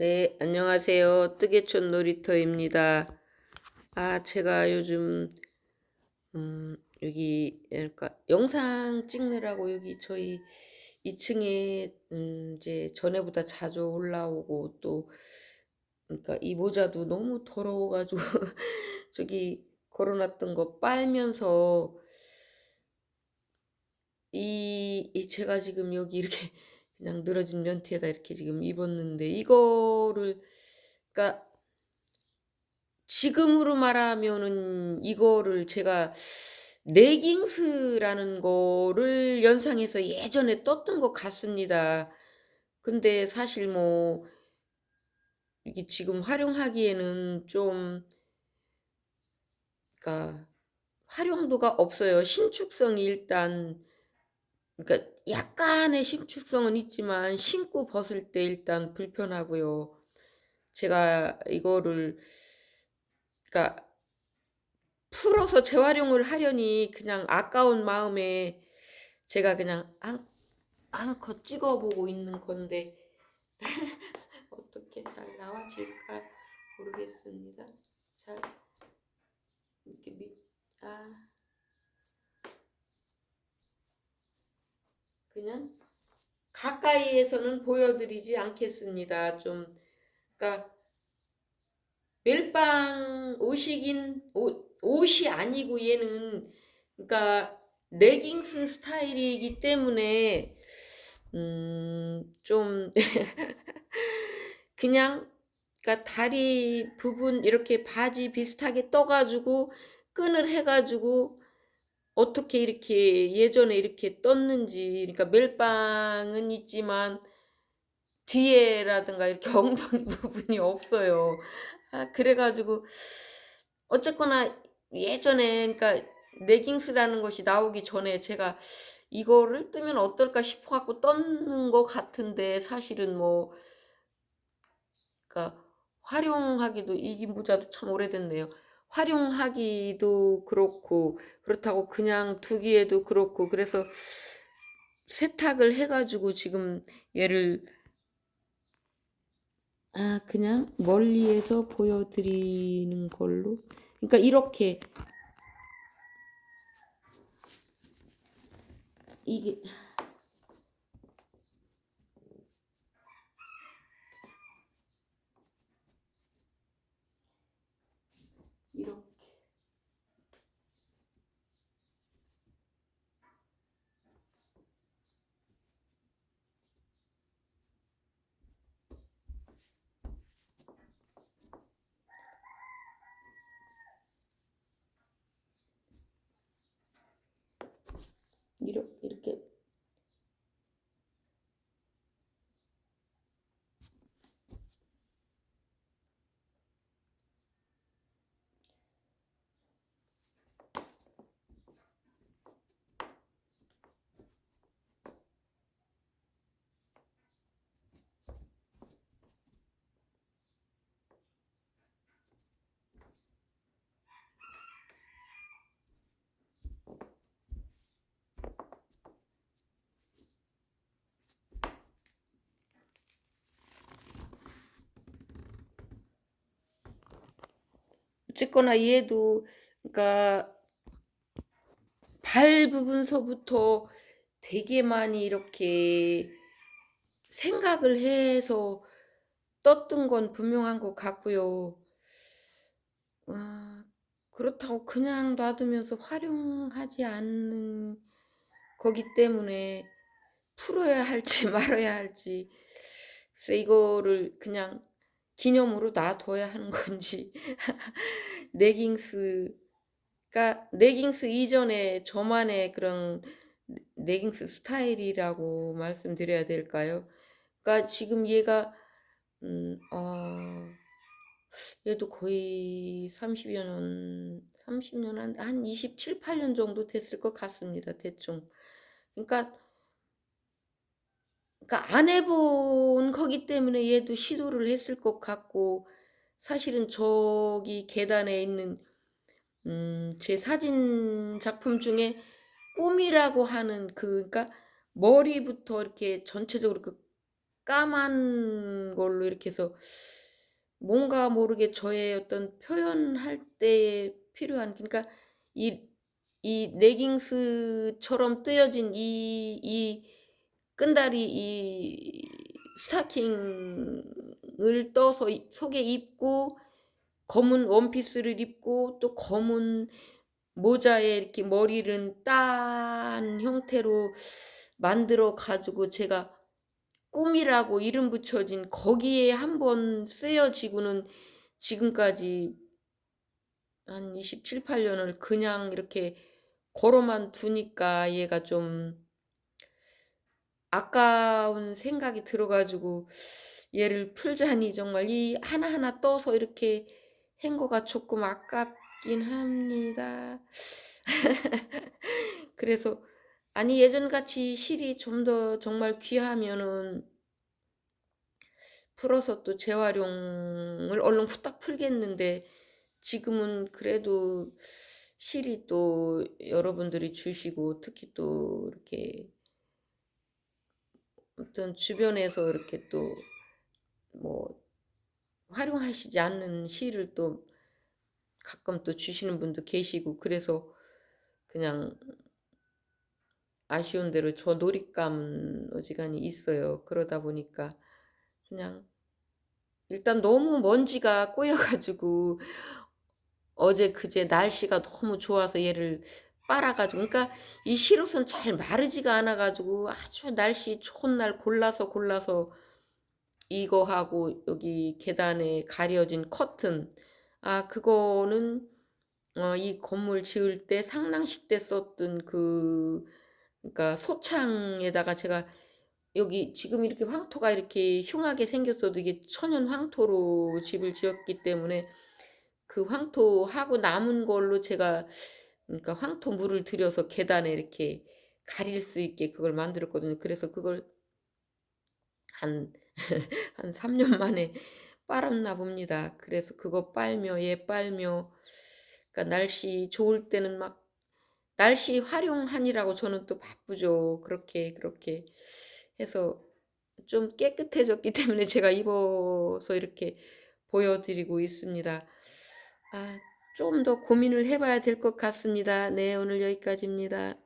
네, 안녕하세요. 뜨개촌 놀이터입니다. 아, 제가 요즘, 음, 여기, 그러니까 영상 찍느라고 여기 저희 2층에, 음, 이제 전에보다 자주 올라오고 또, 그러니까 이 모자도 너무 더러워 가지고 저기 걸어놨던 거 빨면서 이, 이 제가 지금 여기 이렇게 그냥 늘어진 면티에다 이렇게 지금 입었는데 이거를 그러니까 지금으로 말하면은 이거를 제가 레깅스라는 거를 연상해서 예전에 떴던 것 같습니다. 근데 사실 뭐 이게 지금 활용하기에는 좀 그러니까 활용도가 없어요. 신축성이 일단 그러니까 약간의 신축성은 있지만 신고 벗을 때 일단 불편하고요. 제가 이거를 그러니까 풀어서 재활용을 하려니 그냥 아까운 마음에 제가 그냥 안, 안컷 찍어보고 있는 건데 어떻게 잘 나와질까 모르겠습니다. 잘 이렇게 밑, 아. 그냥 가까이에서는 보여드리지 않겠습니다. 좀, 그러니까 멜빵 옷이긴 옷, 옷이 아니고 얘는 그러니까 레깅스 스타일이기 때문에 음, 좀 그냥 그러니까 다리 부분 이렇게 바지 비슷하게 떠가지고 끈을 해가지고 어떻게 이렇게 예전에 이렇게 떴는지 그러니까 멜빵은 있지만 뒤에라든가 이렇게 엉덩이 부분이 없어요. 아, 그래가지고 어쨌거나 예전에 그러니까 레깅스라는 것이 나오기 전에 제가 이거를 뜨면 어떨까 싶어 갖고 떴는 것 같은데 사실은 뭐 그러니까 활용하기도 이 모자도 참 오래됐네요. 활용하기도 그렇고 그렇다고 그냥 두기에도 그렇고 그래서 세탁을 해가지고 지금 얘를 아 그냥 멀리에서 보여드리는 걸로? 그러니까 이렇게 이게 이렇 어쨌거나 얘도 그러니까 발 부분서부터 되게 많이 이렇게 생각을 해서 떴던 건 분명한 것 같고요. 아, 그렇다고 그냥 놔두면서 활용하지 않는 거기 때문에 풀어야 할지 말아야 할지 그래서 이거를 그냥 기념으로 놔둬야 하는 건지 레깅스가 레깅스 이전에 저만의 그런 레깅스 스타일이라고 말씀드려야 될까요? 그러니까 지금 얘가 음, 어, 얘도 거의 30여 년, 30년 한, 한 27, 8년 정도 됐을 것 같습니다. 대충. 그러니까 그러니까 안 해본 거기 때문에 얘도 시도를 했을 것 같고 사실은 저기 계단에 있는 음, 제 사진 작품 중에 꿈이라고 하는 그 그러니까 머리부터 이렇게 전체적으로 그 까만 걸로 이렇게 해서 뭔가 모르게 저의 어떤 표현할 때에 필요한 그러니까 이 이 레깅스처럼 뜨여진 이이 끈다리 이 스타킹을 떠서 이 속에 입고 검은 원피스를 입고 또 검은 모자에 이렇게 머리를 딴 형태로 만들어 가지고 제가 꿈이라고 이름 붙여진 거기에 한 번 쓰여지고는 지금까지 한 27-8 년을 그냥 이렇게 걸어만 두니까 얘가 좀 아까운 생각이 들어 가지고 얘를 풀자니 정말 이 하나하나 떠서 이렇게 한 거가 조금 아깝긴 합니다. 그래서 아니 예전같이 실이 좀 더 정말 귀하면은 풀어서 또 재활용을 얼른 후딱 풀겠는데 지금은 그래도 실이 또 여러분들이 주시고 특히 또 이렇게 어떤 주변에서 이렇게 또 뭐 활용하시지 않는 실을 또 가끔 또 주시는 분도 계시고 그래서 그냥 아쉬운 대로 저 놀잇감은 어지간히 있어요. 그러다 보니까 그냥 일단 너무 먼지가 꼬여 가지고 어제 그제 날씨가 너무 좋아서 얘를 빨아 가지고. 그러니까 이 실옷은 잘 마르지가 않아 가지고 아주 날씨 좋은 날 골라서 골라서 이거 하고 여기 계단에 가려진 커튼. 아 그거는 어 이 건물 지을 때 상랑식 때 썼던 그 그러니까 소창에다가 제가 여기 지금 이렇게 황토가 이렇게 흉하게 생겼어도 이게 천연 황토로 집을 지었기 때문에 그 황토하고 남은 걸로 제가 그러니까 황토 물을 들여서 계단에 이렇게 가릴 수 있게 그걸 만들었거든요. 그래서 그걸 한 한 3년 만에 빨았나 봅니다. 그래서 그거 빨며 얘 빨며 그러니까 날씨 좋을 때는 막 날씨 활용하느라고 저는 또 바쁘죠. 그렇게 그렇게 해서 좀 깨끗해졌기 때문에 제가 입어서 이렇게 보여드리고 있습니다. 아, 좀 더 고민을 해봐야 될 것 같습니다. 네, 오늘 여기까지입니다.